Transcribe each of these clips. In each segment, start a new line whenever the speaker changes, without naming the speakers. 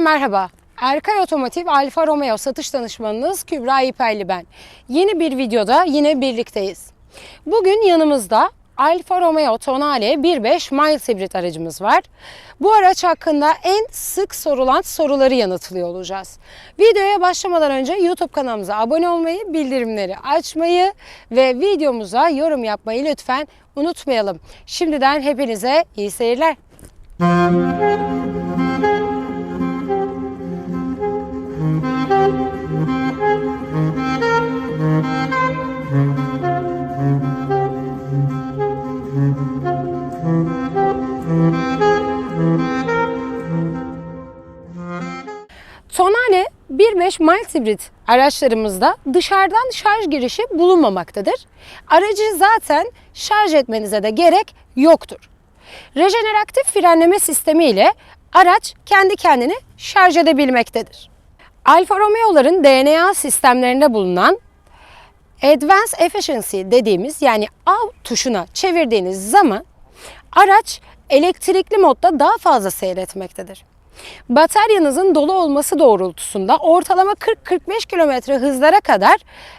Merhaba. Erkay Otomotiv Alfa Romeo satış danışmanınız Kübra İperli ben. Yeni bir videoda yine birlikteyiz. Bugün yanımızda Alfa Romeo Tonale 1.5 Miles hibrit aracımız var. Bu araç hakkında en sık sorulan soruları yanıtlıyor olacağız. Videoya başlamadan önce YouTube kanalımıza abone olmayı, bildirimleri açmayı ve videomuza yorum yapmayı lütfen unutmayalım. Şimdiden hepinize iyi seyirler. Tonale 1.5 mild hibrit araçlarımızda dışarıdan şarj girişi bulunmamaktadır. Aracı zaten şarj etmenize de gerek yoktur. Rejeneraktif frenleme sistemi ile araç kendi kendini şarj edebilmektedir. Alfa Romeo'ların DNA sistemlerinde bulunan Advanced Efficiency dediğimiz yani av tuşuna çevirdiğiniz zaman araç elektrikli modda daha fazla seyretmektedir. Bataryanızın dolu olması doğrultusunda ortalama 40-45 km hızlara kadar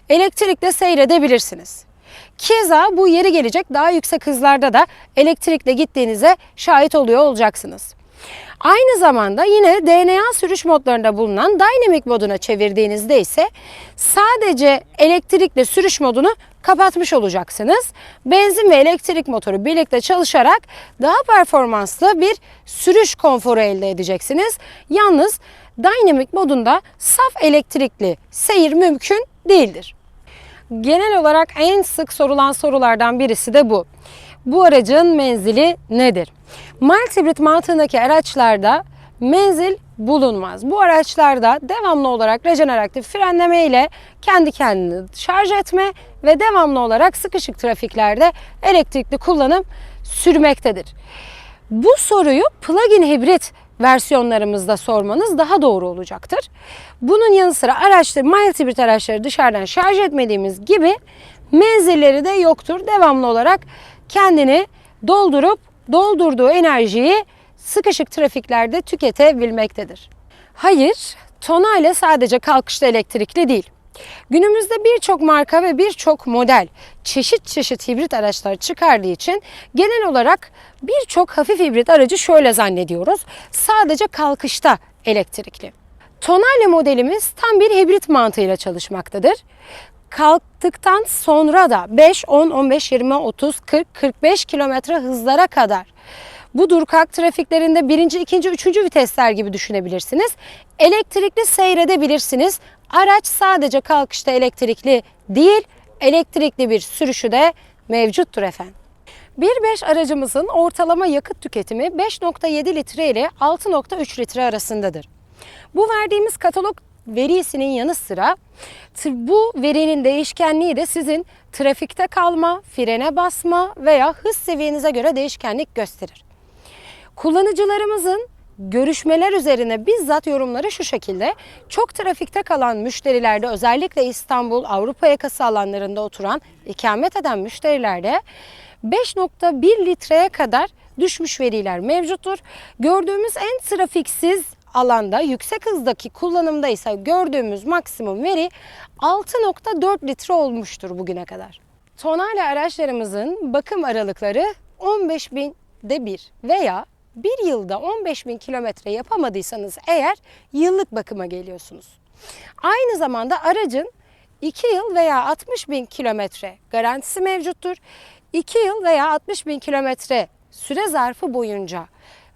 elektrikle seyredebilirsiniz. Keza bu yeri gelecek daha yüksek hızlarda da elektrikle gittiğinize şahit oluyor olacaksınız. Aynı zamanda yine DNA sürüş modlarında bulunan Dynamic moduna çevirdiğinizde ise sadece elektrikle sürüş modunu kapatmış olacaksınız. Benzin ve elektrik motoru birlikte çalışarak daha performanslı bir sürüş konforu elde edeceksiniz. Yalnız Dynamic modunda saf elektrikli seyir mümkün değildir. Genel olarak en sık sorulan sorulardan birisi de bu. Bu aracın menzili nedir? Mild hibrit mantığındaki araçlarda menzil bulunmaz. Bu araçlarda devamlı olarak rejeneraktif frenleme ile kendi kendini şarj etme ve devamlı olarak sıkışık trafiklerde elektrikli kullanım sürmektedir. Bu soruyu plug-in hibrit versiyonlarımızda sormanız daha doğru olacaktır. Bunun yanı sıra araçları, mild hibrit araçları dışarıdan şarj etmediğimiz gibi menzilleri de yoktur. Devamlı olarak kendini doldurup doldurduğu enerjiyi sıkışık trafiklerde tüketebilmektedir. Hayır, tonale sadece kalkışta elektrikli değil. Günümüzde birçok marka ve birçok model çeşit çeşit hibrit araçlar çıkardığı için genel olarak birçok hafif hibrit aracı şöyle zannediyoruz. Sadece kalkışta elektrikli. Tonale modelimiz tam bir hibrit mantığıyla çalışmaktadır. Kalktıktan sonra da 5, 10, 15, 20, 30, 40, 45 kilometre hızlara kadar bu durkak trafiklerinde birinci, ikinci, üçüncü vitesler gibi düşünebilirsiniz. Elektrikli seyredebilirsiniz. Araç sadece kalkışta elektrikli değil, elektrikli bir sürüşü de mevcuttur efendim. 1.5 aracımızın ortalama yakıt tüketimi 5.7 litre ile 6.3 litre arasındadır. Bu verdiğimiz katalog verisinin yanı sıra bu verinin değişkenliği de sizin trafikte kalma, frene basma veya hız seviyenize göre değişkenlik gösterir. Kullanıcılarımızın görüşmeler üzerine bizzat yorumları şu şekilde. Çok trafikte kalan müşterilerde özellikle İstanbul, Avrupa yakası alanlarında oturan, ikamet eden müşterilerde 5.1 litreye kadar düşmüş veriler mevcuttur. Gördüğümüz en trafiksiz alanda yüksek hızdaki kullanımda ise gördüğümüz maksimum veri 6.4 litre olmuştur bugüne kadar. Tonale araçlarımızın bakım aralıkları 15 binde bir veya bir yılda 15 bin kilometre yapamadıysanız eğer yıllık bakıma geliyorsunuz. Aynı zamanda aracın 2 yıl veya 60 bin kilometre garantisi mevcuttur. 2 yıl veya 60 bin kilometre süre zarfı boyunca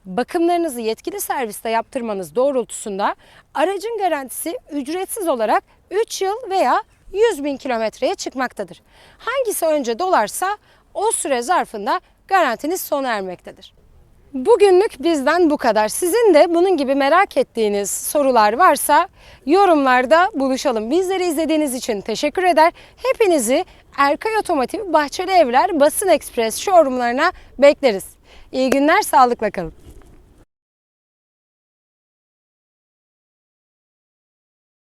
bakımlarınızı yetkili serviste yaptırmanız doğrultusunda aracın garantisi ücretsiz olarak 3 yıl veya 100 bin kilometreye çıkmaktadır. Hangisi önce dolarsa o süre zarfında garantiniz sona ermektedir. Bugünlük bizden bu kadar. Sizin de bunun gibi merak ettiğiniz sorular varsa yorumlarda buluşalım. Bizleri izlediğiniz için teşekkür eder. Hepinizi Erkay Otomotiv Bahçeli Evler Basın Ekspres showroomlarına bekleriz. İyi günler, sağlıkla kalın.